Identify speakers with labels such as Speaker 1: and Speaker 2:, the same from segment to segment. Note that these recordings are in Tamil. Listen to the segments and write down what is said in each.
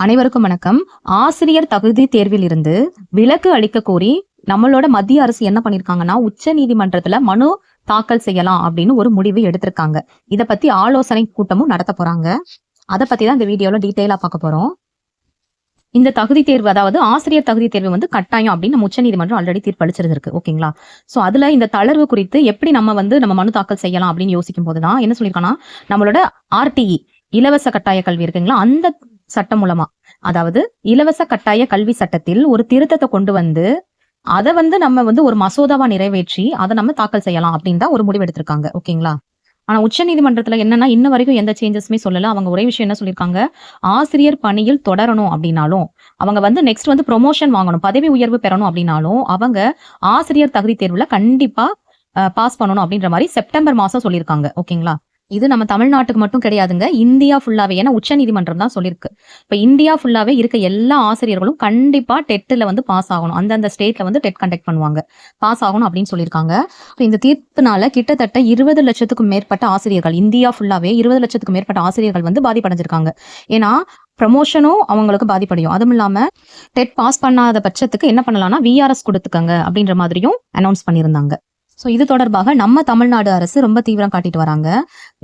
Speaker 1: அனைவருக்கும் வணக்கம். ஆசிரியர் தகுதி தேர்வில் இருந்து விலக்கு அளிக்க கோரி நம்மளோட மத்திய அரசு என்ன பண்ணிருக்காங்கன்னா உச்ச நீதிமன்றத்துல மனு தாக்கல் செய்யலாம் அப்படின்னு ஒரு முடிவு எடுத்திருக்காங்க. இத பத்தி ஆலோசனை கூட்டமும் நடத்த போறாங்க. அத பத்தி தான் இந்த வீடியோல டீட்டெயிலா பார்க்க போறோம். இந்த தகுதி தேர்வு அதாவது ஆசிரியர் தகுதி தேர்வு வந்து கட்டாயம் அப்படின்னு நம்ம உச்சநீதிமன்றம் ஆல்ரெடி தீர்ப்பளிச்சிருக்கு ஓகேங்களா? சோ அதுல இந்த தளர்வு குறித்து எப்படி நம்ம வந்து நம்ம மனு தாக்கல் செய்யலாம் அப்படின்னு யோசிக்கும் போதுதான் என்ன சொல்லியிருக்காங்கன்னா நம்மளோட ஆர்டிஇ இலவச கட்டாய கல்வி இருக்குங்களா? அந்த சட்டம் மூலமா. அதாவது இலவச கட்டாய கல்வி சட்டத்தில் ஒரு திருத்தத்தை கொண்டு வந்து அதை வந்து நம்ம வந்து ஒரு மசோதாவா நிறைவேற்றி அதை நம்ம தாக்கல் செய்யலாம் அப்படின்னு தான் ஒரு முடிவு எடுத்திருக்காங்க. ஓகேங்களா? ஆனா உச்ச நீதிமன்றத்துல என்னன்னா இன்ன வரைக்கும் எந்த சேஞ்சஸுமே சொல்லல. அவங்க ஒரே விஷயம் என்ன சொல்லியிருக்காங்க? ஆசிரியர் பணியில் தொடரணும் அப்படின்னாலும் அவங்க வந்து நெக்ஸ்ட் வந்து ப்ரொமோஷன் வாங்கணும் பதவி உயர்வு பெறணும் அப்படின்னாலும் அவங்க ஆசிரியர் தகுதி தேர்வுல கண்டிப்பா பாஸ் பண்ணணும் அப்படின்ற மாதிரி செப்டம்பர் மாசம் சொல்லியிருக்காங்க. ஓகேங்களா? இது நம்ம தமிழ்நாட்டுக்கு மட்டும் கிடையாதுங்க. இந்தியா ஃபுல்லாவே ஏன்னா உச்ச நீதிமன்றம் தான் சொல்லியிருக்கு இப்ப இந்தியா ஃபுல்லாவே இருக்க எல்லா ஆசிரியர்களும் கண்டிப்பா டெட்ல வந்து பாஸ் ஆகணும். அந்தந்த ஸ்டேட்ல வந்து டெட் கண்டக்ட் பண்ணுவாங்க. பாஸ் ஆகணும் அப்படின்னு சொல்லியிருக்காங்க. இந்த தீர்ப்புனால கிட்டத்தட்ட இருபது லட்சத்துக்கும் மேற்பட்ட ஆசிரியர்கள் இந்தியா ஃபுல்லாவே இருபது லட்சத்துக்கும் மேற்பட்ட ஆசிரியர்கள் வந்து பாதிப்படைஞ்சிருக்காங்க. ஏன்னா ப்ரமோஷனும் அவங்களுக்கு பாதிப்படையும். அதுவும் இல்லாம டெட் பாஸ் பண்ணாத பட்சத்துக்கு என்ன பண்ணலாம்னா விஆர்எஸ் கொடுத்துக்கங்க அப்படின்ற மாதிரியும் அனௌன்ஸ் பண்ணியிருந்தாங்க. ஸோ இது தொடர்பாக நம்ம தமிழ்நாடு அரசு ரொம்ப தீவிரம் காட்டிட்டு வராங்க.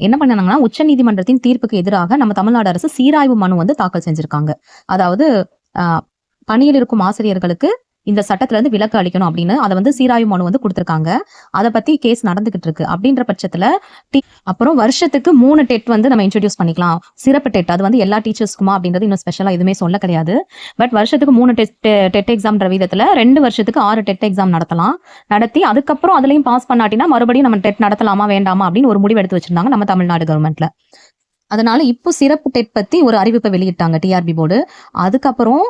Speaker 1: என்ன பண்ணாங்கன்னா உச்சநீதிமன்றத்தின் தீர்ப்புக்கு எதிராக நம்ம தமிழ்நாடு அரசு சீராய்வு மனு வந்து தாக்கல் செஞ்சிருக்காங்க. அதாவது ஆஹ், பணியில் இருக்கும் ஆசிரியர்களுக்கு இந்த சட்டத்துல இருந்து விலக்கு அளிக்கணும் அப்படின்னு அதை வந்து சீராய்வு மனு வந்து கொடுத்துருக்காங்க. அதை பத்தி கேஸ் நடந்துகிட்டு இருக்கு. அப்படின்ற பட்சத்துல டி- அப்புறம் வருஷத்துக்கு மூணு டெட் வந்து நம்ம இன்ட்ரடியூஸ் பண்ணிக்கலாம். சிறப்பு டெட். அது வந்து எல்லா டீச்சர்ஸ்க்குமா அப்படின்றது இன்னும் ஸ்பெஷலா எதுவுமே சொல்ல கிடையாது. பட் வருஷத்துக்கு மூணு டெஸ்ட் டெட் எக்ஸாம்ன்ற விதத்துல ரெண்டு வருஷத்துக்கு ஆறு டெட் எக்ஸாம் நடத்தலாம். நடத்தி அதுக்கப்புறம் அதுலயும் பாஸ் பண்ணாட்டினா மறுபடியும் நம்ம டெட் நடத்தலாமா வேண்டாமா அப்படின்னு ஒரு முடிவு எடுத்து வச்சிருந்தாங்க நம்ம தமிழ்நாடு கவர்மெண்ட்ல அதனால இப்போ சிறப்பு டெட் பத்தி ஒரு அறிவிப்பை வெளியிட்டாங்க டிஆர்பி போர்டு அதுக்கப்புறம்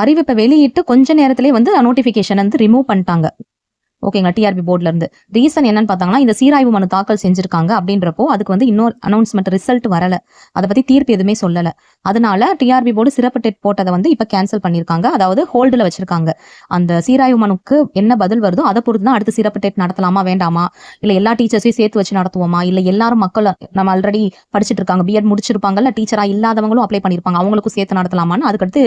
Speaker 1: அறிவிப்பை வெளியிட்டு கொஞ்ச நேரத்திலே வந்து நோட்டிபிகேஷன் வந்து ரிமூவ் பண்ணிட்டாங்க. ஓகேங்களா டிஆர்பி போர்ட்ல இருந்து. ரீசன் என்னன்னு பார்த்தாங்கன்னா இந்த சீராய்வு மனு தாக்கல் செஞ்சிருக்காங்க அப்படின்றப்போ அதுக்கு வந்து இன்னொரு அனௌன்ஸ்மெண்ட் ரிசல்ட் வரல. அதை பத்தி தீர்ப்பு எதுவுமே சொல்லல. அதனால டிஆர்பி போர்டு சிறப்பு டெட் போட்டதை வந்து இப்ப கேன்சல் பண்ணிருக்காங்க அதாவது ஹோல்டுல வச்சிருக்காங்க. அந்த சீராய்வு மனுக்கு என்ன பதில் வருதோ அதை பொறுத்து தான் அடுத்து சிறப்பு டெட் நடத்தலாமா வேண்டாமா? இல்ல எல்லா டீச்சர்ஸையும் சேர்த்து வச்சு நடத்துவோமா? இல்ல எல்லாரும் மக்கள் நம்ம ஆல்ரெடி படிச்சுட்டு இருக்காங்க. பிஎட் முடிச்சிருப்பாங்கல்ல டீச்சரா இல்லாதவங்களும் அப்ளை பண்ணிருப்பாங்க அவங்களுக்கும் சேர்த்து நடத்தலாமான்னு அதுக்கடுத்து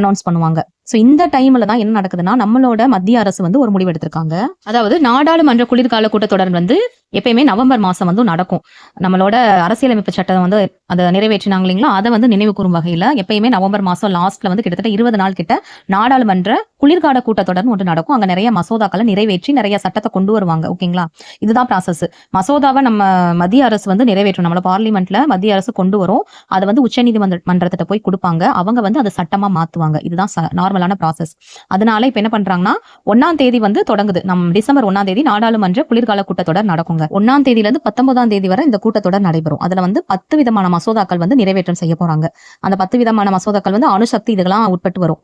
Speaker 1: அனௌன்ஸ் பண்ணுவாங்க. சோ இந்த டைம்ல தான் என்ன நடக்குதுன்னா நம்மளோட மத்திய அரசு வந்து ஒரு முடிவு எடுத்திருக்காங்க. அதாவது நாடாளுமன்ற குளிர்கால கூட்டத்தொடர் வந்து எப்பயுமே நவம்பர் மாசம் வந்து நடக்கும். நம்மளோட அரசியலமைப்பு சட்டம் வந்து அதை நிறைவேற்றினாங்க இல்லைங்களா? அதை வந்து நினைவு கூறும் வகையில எப்பயுமே நவம்பர் மாசம் லாஸ்ட்ல வந்து கிட்டத்தட்ட இருபது நாள் கிட்ட நாடாளுமன்ற குளிர்கால கூட்டத்தொடர் ஒன்று நடக்கும். அங்க நிறைய மசோதாக்களை நிறைவேற்றி நிறைய சட்டத்தை கொண்டு வருவாங்க ஓகேங்களா? இதுதான் ப்ராசஸ் மசோதாவை நம்ம மத்திய அரசு வந்து நிறைவேற்றும் நம்மள பார்லிமெண்ட்ல மத்திய அரசு கொண்டு வரும். அதை வந்து உச்சநீதிமன்ற மன்றத்திட்ட போய் கொடுப்பாங்க. அவங்க வந்து அதை சட்டமா மாத்துவாங்க. இதுதான் நார்மலான ப்ராசஸ் அதனால இப்ப என்ன பண்றாங்கன்னா ஒன்னாம் தேதி வந்து தொடங்குது. நம்ம டிசம்பர் ஒன்னாம் தேதி நாடாளுமன்ற குளிர்கால கூட்டத்தொடர் நடக்குங்க. ஒன்னாம் தேதியில இருந்து பத்தொன்பதாம் தேதி வரை இந்த கூட்டத்தொடர் நடைபெறும். அதுல வந்து பத்து விதமான மசோதாக்கள் வந்து நிறைவேற்றம் செய்ய போறாங்க. அந்த பத்து விதமான மசோதாக்கள் வந்து அணுசக்தி இதெல்லாம் உட்பட்டு வரும்.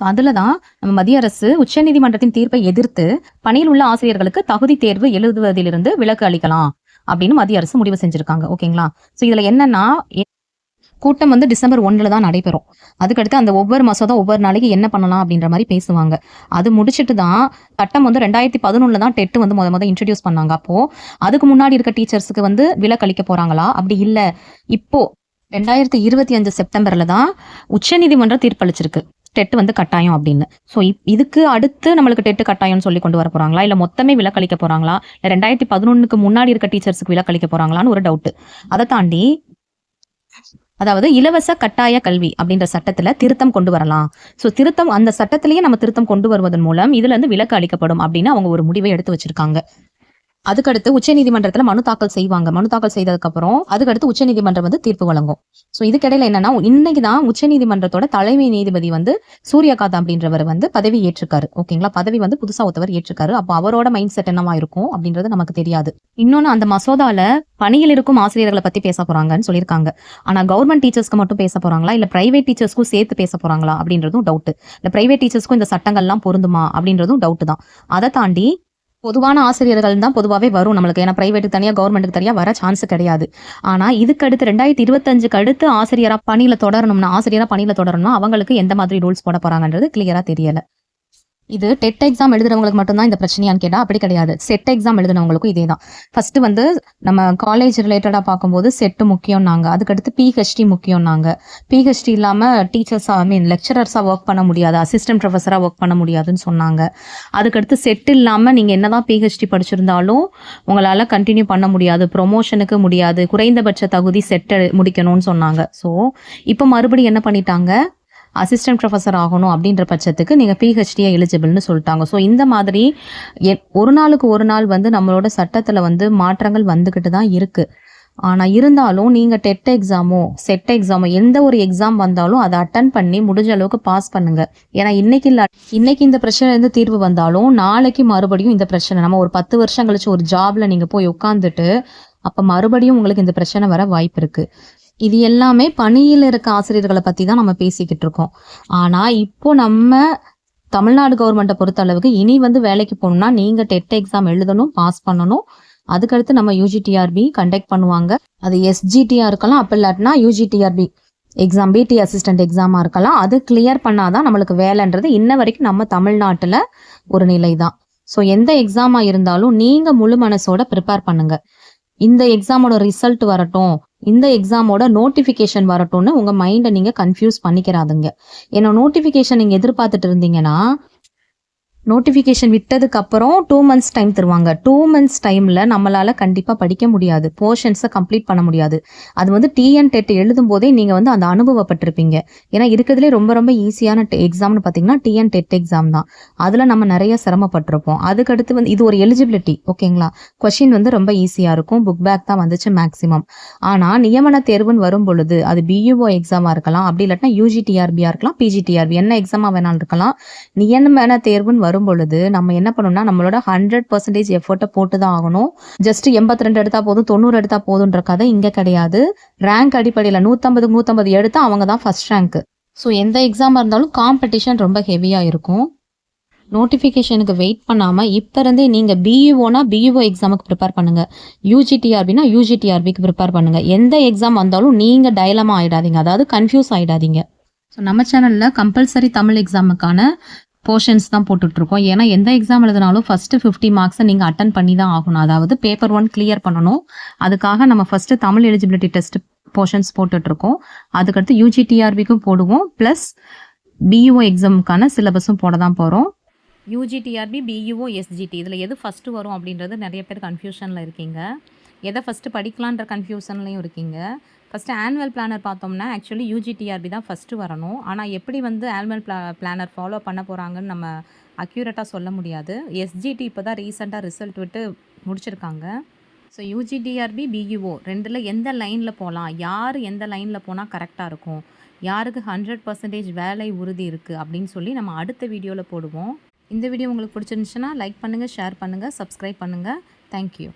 Speaker 1: ஸோ அதில் தான் நம்ம மத்திய அரசு உச்சநீதிமன்றத்தின் தீர்ப்பை எதிர்த்து பணியில் உள்ள ஆசிரியர்களுக்கு தகுதி தேர்வு எழுதுவதிலிருந்து விலக்கு அளிக்கலாம் அப்படின்னு மத்திய அரசு முடிவு செஞ்சிருக்காங்க. ஓகேங்களா? ஸோ இதுல என்னன்னா கூட்டம் வந்து டிசம்பர் ஒன்றில் தான் நடைபெறும். அதுக்கடுத்து அந்த ஒவ்வொரு மசோதா ஒவ்வொரு நாளைக்கு என்ன பண்ணலாம் அப்படின்ற மாதிரி பேசுவாங்க. அது முடிச்சிட்டு தான் சட்டம் வந்து ரெண்டாயிரத்தி பதினொன்றில் தான் டெட்டு வந்து முத முத இன்ட்ரடியூஸ் பண்ணாங்க. அப்போ அதுக்கு முன்னாடி இருக்க டீச்சர்ஸுக்கு வந்து விலக்களிக்க போகிறாங்களா அப்படி இல்லை. இப்போ ரெண்டாயிரத்தி இருபத்தி அஞ்சு செப்டம்பர்ல தான் உச்சநீதிமன்றம் தீர்ப்பளிச்சிருக்கு. டெட் வந்து கட்டாயம் அப்படின்னு. ஸோ இதுக்கு அடுத்து நம்மளுக்கு டெட்டு கட்டாயம்னு சொல்லி கொண்டு வர போகிறாங்களா இல்லை மொத்தமே விலக்களிக்க போகிறாங்களா இல்லை ரெண்டாயிரத்தி பதினொன்னுக்கு முன்னாடி இருக்க டீச்சர்ஸுக்கு விலக்களிக்க போகிறாங்களான்னு ஒரு டவுட்டு அதை தாண்டி அதாவது இலவச கட்டாய கல்வி அப்படின்ற சட்டத்துல திருத்தம் கொண்டு வரலாம். ஸோ திருத்தம் அந்த சட்டத்திலேயே நம்ம திருத்தம் கொண்டு வருவதன் மூலம் இதுல இருந்து விலக்கு அளிக்கப்படும் அப்படின்னு அவங்க ஒரு முடிவை எடுத்து வச்சிருக்காங்க. அதுக்கடுத்து உச்சநீதிமன்றத்துல மனு தாக்கல் செய்வாங்க. மனு தாக்கல் செய்ததுக்கு அப்புறம் அதுக்கடுத்து உச்சநீதிமன்றம் வந்து தீர்ப்பு வழங்கும். ஸோ இதுக்கிடையில என்னன்னா இன்னைக்கு தான் உச்சநீதிமன்றத்தோட தலைமை நீதிபதி வந்து சூர்யகாந்த் அப்படின்றவர் வந்து பதவி ஏற்றிருக்காரு. ஓகேங்களா பதவி வந்து புதுசா ஒருத்தவர் ஏற்றிருக்காரு. அப்போ அவரோட மைண்ட் செட் என்னவா இருக்கும் அப்படின்றது நமக்கு தெரியாது. இன்னொன்னு அந்த மசோதால பணியில் இருக்கும் ஆசிரியர்களை பத்தி பேச போறாங்கன்னு சொல்லியிருக்காங்க. ஆனா கவர்மெண்ட் டீச்சர்ஸ்க்கு மட்டும் பேச போறாங்களா? இல்ல பிரைவேட் டீச்சர்ஸ்க்கும் சேர்த்து பேச போறாங்களா அப்படின்றதும் டவுட் இல்ல பிரைவேட் டீச்சர்ஸ்க்கும் இந்த சட்டங்கள்லாம் பொருந்துமா அப்படின்றதும் டவுட் தான். அதை தாண்டி பொதுவான ஆசிரியர்கள் தான் பொதுவாகவே வரும் நம்மளுக்கு. ஏன்னா பிரைவேட்டுக்கு தனியாக கவர்மெண்ட்டுக்கு தனியாக வர சான்ஸ் கிடையாது. ஆனால் இதுக்கு அடுத்து ரெண்டாயிரத்தி இருபத்தஞ்சுக்கு அடுத்து ஆசிரியராக பணியில் தொடரணும்னா ஆசிரியராக பணியில் தொடரணும்னா அவங்களுக்கு எந்த மாதிரி ரூல்ஸ் போட போகிறாங்கன்றது கிளியராக தெரியலை. இது டெட் எக்ஸாம் எழுதுறவங்களுக்கு மட்டும்தான் இந்த பிரச்சனையான்னு கேட்டால் அப்படி கிடையாது. செட் எக்ஸாம் எழுதுனவங்களுக்கும் இதே தான் ஃபர்ஸ்ட் வந்து நம்ம காலேஜ் ரிலேட்டடாக பார்க்கும்போது செட்டு முக்கியம்னாங்க. அதுக்கடுத்து பிஹெச்டி முக்கியம்னாங்க. பிஹெச்டி இல்லாமல் டீச்சர்ஸாக ஐ மீன் லெக்சரர்ஸாக ஒர்க் பண்ண முடியாது. அசிஸ்டன்ட் ப்ரொஃபஸராக ஒர்க் பண்ண முடியாதுன்னு சொன்னாங்க. அதுக்கடுத்து செட் இல்லாமல் நீங்கள் என்ன தான் பிஹெச்டி படிச்சிருந்தாலும் உங்களால் கண்டினியூ பண்ண முடியாது. ப்ரொமோஷனுக்கு முடியாது. குறைந்தபட்ச தகுதி செட்டு முடிக்கணும்னு சொன்னாங்க. ஸோ இப்போ மறுபடியும் என்ன பண்ணிட்டாங்க? அசிஸ்டன்ட் ப்ரொஃபஸர் ஆகணும் அப்படின்ற பட்சத்துக்கு நீங்கள் பிஹெச்டியை எலிஜிபிள்னு சொல்லிட்டாங்க. ஸோ இந்த மாதிரி எ- ஒரு நாளுக்கு ஒரு நாள் வந்து நம்மளோட சட்டத்தில் வந்து மாற்றங்கள் வந்துக்கிட்டு தான் இருக்குது ஆனால் இருந்தாலும் நீங்கள் டெட் எக்ஸாமோ செட் எக்ஸாமோ எந்த ஒரு எக்ஸாம் வந்தாலும் அதை அட்டன் பண்ணி முடிஞ்ச அளவுக்கு பாஸ் பண்ணுங்க. ஏன்னா இன்னைக்கு இல்லை இன்னைக்கு இந்த பிரச்சனைலேருந்து தீர்வு வந்தாலும் நாளைக்கு மறுபடியும் இந்த பிரச்சனை. நம்ம ஒரு பத்து வருஷம் கழிச்சு ஒரு ஜாப்ல நீங்கள் போய் உட்காந்துட்டு அப்போ மறுபடியும் உங்களுக்கு இந்த பிரச்சனை வர வாய்ப்பு இருக்குது இது எல்லாமே பணியில் இருக்க ஆசிரியர்களை பற்றி தான் நம்ம பேசிக்கிட்டு இருக்கோம். ஆனால் இப்போ நம்ம தமிழ்நாடு கவர்மெண்ட்டை பொறுத்த அளவுக்கு இனி வந்து வேலைக்கு போகணும்னா நீங்க டெட் எக்ஸாம் எழுதணும் பாஸ் பண்ணணும். அதுக்கடுத்து நம்ம யூஜிடிஆர்பி கண்டக்ட் பண்ணுவாங்க. அது எஸ்ஜிடியா இருக்கலாம் அப்படி இல்லாட்டினா யூஜிடிஆர்பி எக்ஸாம் பிடி அசிஸ்டன்ட் எக்ஸாமா இருக்கலாம். அது கிளியர் பண்ணாதான் நம்மளுக்கு வேலைன்றது இன்ன வரைக்கும் நம்ம தமிழ்நாட்டில் ஒரு நிலை தான் ஸோ எந்த எக்ஸாமா இருந்தாலும் நீங்கள் முழு மனசோட ப்ரிப்பேர் பண்ணுங்க. இந்த எக்ஸாமோட ரிசல்ட் வரட்டும் இந்த எக்ஸாமோட நோட்டிஃபிகேஷன் வரட்டும்னு உங்க மைண்டை நீங்க கன்ஃபியூஸ் பண்ணிக்கிறாதுங்க. ஏன்னா நோட்டிஃபிகேஷன் நீங்க எதிர்பார்த்துட்டு இருந்தீங்கன்னா நோட்டிஃபிகேஷன் விட்டதுக்கு அப்புறம் டூ மந்த்ஸ் டைம் தருவாங்க டூ மந்த்ஸ் டைம்ல நம்மளால கண்டிப்பா படிக்க முடியாது. போர்ஷன்ஸை கம்ப்ளீட் பண்ண முடியாது. அது வந்து டிஎன் டெட் எழுதும் போதே நீங்க வந்து அந்த அனுபவப்பட்டிருப்பீங்க. ஏன்னா இருக்கிறதுலே ரொம்ப ரொம்ப ஈஸியான எக்ஸாம்னு பார்த்தீங்கன்னா டிஎன் டெட் எக்ஸாம் தான். அதில் நம்ம நிறைய சிரமப்பட்டிருப்போம். அதுக்கடுத்து வந்து இது ஒரு எலிஜிபிலிட்டி ஓகேங்களா கொஷின் வந்து ரொம்ப ஈஸியாக இருக்கும். புக் பேக் தான் வந்துச்சு மேக்ஸிமம் ஆனால் நியமன தேர்வுன்னு வரும் பொழுது அது பியூஓ எக்ஸாமாக இருக்கலாம். அப்படி இல்லாட்டினா யூஜிடிஆர்பியாக இருக்கலாம். பிஜிடிஆர்பி என்ன எக்ஸாமாக வேணாலும் இருக்கலாம். நியமன தேர்வுன்னு வரும் பொழுது நம்ம என்ன பண்ணணும்னா நம்மளோட ஹண்ட்ரட் பர்சன்டேஜ் எஃபர்ட்டை போட்டு தான் ஆகணும். ஜஸ்ட் எண்பத்தி ரெண்டு எடுத்தா போதும் தொண்ணூறு எடுத்தா போதுன்ற கதை இங்கே கிடையாது. ரேங்க் அடிப்படையில் நூற்றம்பது நூற்றம்பது எடுத்தால் அவங்க தான் ஃபர்ஸ்ட் ரேங்க் ஸோ எந்த எக்ஸாமாக இருந்தாலும் காம்படிஷன் ரொம்ப ஹெவியாக இருக்கும். நோட்டிஃபிகேஷனுக்கு வெயிட் பண்ணாமல் இப்போ இருந்தே நீங்கள் பிஇஓனா பிஇஓ எக்ஸாமுக்கு ப்ரிப்பேர் பண்ணுங்கள் யூஜிடிஆர்பினா யூஜிடிஆர்பிக்கு ப்ரிப்பேர் பண்ணுங்கள் எந்த எக்ஸாம் வந்தாலும் நீங்கள் டைலமாக ஆகிடாதீங்க அதாவது கன்ஃபியூஸ் ஆகிடாதீங்க ஸோ நம்ம சேனலில் கம்பல்சரி தமிழ் எக்ஸாமுக்கான போர்ஷன்ஸ் தான் போட்டுட்ருக்கோம். ஏன்னா எந்த எக்ஸாம் எழுதினாலும் ஃபஸ்ட்டு ஃபிஃப்டி மார்க்ஸை நீங்கள் அட்டன் பண்ணி தான் ஆகணும். அதாவது பேப்பர் ஒன் கிளியர் பண்ணணும். அதுக்காக நம்ம first Tamil eligibility test portions போட்டுட்ருக்கோம். அதுக்கடுத்து யூஜிடிஆர்பிக்கும் போடுவோம். ப்ளஸ் பிஇஓ எக்ஸாமுக்கான சிலபஸும் போட தான் போகிறோம் யூஜிடிஆர்பி பிஇஓ எஸ்ஜிடி இதில் எது ஃபஸ்ட்டு வரும் அப்படின்றது நிறைய பேர் கன்ஃபியூஷனில் இருக்கீங்க. எதை ஃபஸ்ட்டு படிக்கலான்ற கன்ஃபியூஷன்லையும் இருக்கீங்க. ஃபஸ்ட்டு ஆனுவல் பிளானர் பார்த்தோம்னா ஆக்சுவலி யூஜிடிஆர்பி தான் ஃபஸ்ட்டு வரணும். ஆனால் எப்படி வந்து ஆனுவல் பிளா பிளானர் ஃபாலோ பண்ண போகிறாங்கன்னு நம்ம அக்யூரேட்டாக சொல்ல முடியாது. எஸ்ஜிடி இப்போ தான் ரீசெண்டாக ரிசல்ட் விட்டு முடிச்சிருக்காங்க. ஸோ யூஜிடிஆர்பி பிஇஓ ரெண்டில் எந்த லைனில் போகலாம் யார் எந்த லைனில் போனால் கரெக்டாக இருக்கும்? யாருக்கு ஹண்ட்ரட் பர்சன்டேஜ் வேலை உறுதி இருக்குது அப்படின்னு சொல்லி நம்ம அடுத்த வீடியோவில் போடுவோம். இந்த வீடியோ உங்களுக்கு பிடிச்சிருந்துச்சுன்னா லைக் பண்ணுங்கள் ஷேர் பண்ணுங்கள் சப்ஸ்கிரைப் பண்ணுங்கள் தேங்க்யூ